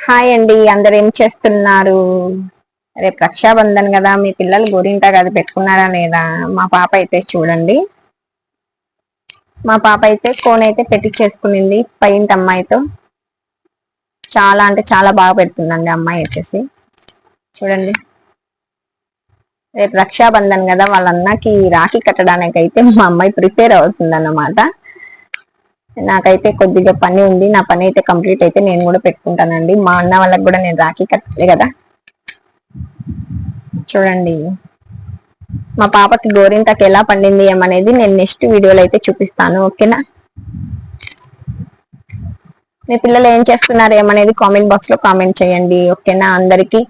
Hi అండి అందరు ఏం చేస్తున్నారు? రేపు రక్షాబంధన్ కదా మీ పిల్లలు గోరింటా కదా పెట్టుకున్నారా లేదా? మా పాప అయితే చూడండి. మా పాప అయితే కోన్ అయితే పెట్టించేసుకునింది పైంట్ అమ్మాయితో. చాలా అంటే చాలా బాగా పెడుతుందండి అమ్మాయి వచ్చేసి. చూడండి. రేపు రక్షాబంధన్ కదా వాళ్ళ అన్నకి రాఖీ కట్టడానికి అయితే మా అమ్మాయి ప్రిపేర్ అవుతుంది అన్నమాట నాకైతే కొద్దిగా పని ఉంది. నా పని అయితే కంప్లీట్ అయితే నేను కూడా పెట్టుకుంటానండి. మా అన్న వాళ్ళకి కూడా నేను రాఖీ కట్టలే కదా. చూడండి. మా పాపకి గోరింటకి ఎలా పండింది ఏమనేది నేను నెక్స్ట్ వీడియోలో అయితే చూపిస్తాను. ఓకేనా? మీ పిల్లలు ఏం చేస్తున్నారు ఏమనేది కామెంట్ బాక్స్లో కామెంట్ చేయండి. ఓకేనా? అందరికి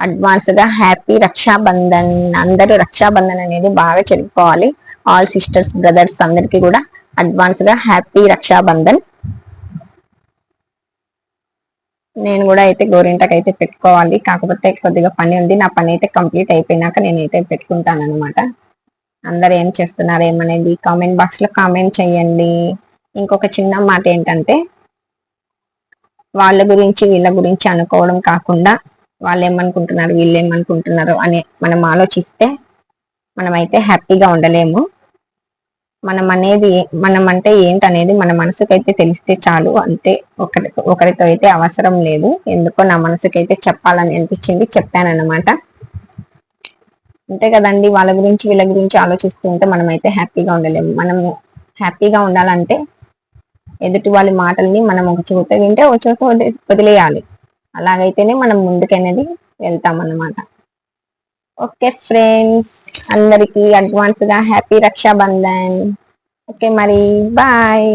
అడ్వాన్స్గా హ్యాపీ రక్షాబంధన్. అందరూ రక్షాబంధన్ అనేది బాగా చెప్పుకోవాలి ఆల్ సిస్టర్స్ బ్రదర్స్ అందరికీ కూడా అడ్వాన్స్గా హ్యాపీ రక్షాబంధన్. నేను కూడా అయితే గోరింటకు అయితే పెట్టుకోవాలి. కాకపోతే కొద్దిగా పని ఉంది. నా పని అయితే కంప్లీట్ అయిపోయినాక నేనైతే పెట్టుకుంటాను అనమాట అందరు ఏం చేస్తున్నారు? ఏమనేది కామెంట్ బాక్స్లో కామెంట్ చేయండి. ఇంకొక చిన్న మాట ఏంటంటే వాళ్ళ గురించి వీళ్ళ గురించి అనుకోవడం కాకుండా వాళ్ళు ఏమనుకుంటున్నారు వీళ్ళు ఏమనుకుంటున్నారు అని మనం ఆలోచిస్తే మనమైతే హ్యాపీగా ఉండలేము. మనం అనేది మనం అంటే ఏంటనేది మన మనసుకైతే తెలిస్తే చాలు. అంతే ఒకరి ఒకరితో అయితే అవసరం లేదు. ఎందుకో నా మనసుకైతే చెప్పాలని అనిపించింది చెప్పానన్నమాట. అంతే కదండి. వాళ్ళ గురించి వీళ్ళ గురించి ఆలోచిస్తూ ఉంటే మనం అయితే హ్యాపీగా ఉండలేము. మనం హ్యాపీగా ఉండాలంటే ఎదుటి వాళ్ళ మాటల్ని మనం ఒక చోట వింటే ఒక చోట వదిలేయాలి. అలాగైతేనే మనం ముందుకనేది వెళ్తాం అన్నమాట ఓకే ఫ్రెండ్స్. అందరికి అడ్వాన్స్గా హ్యాపీ రక్షాబంధన్. ఓకే మరి బాయ్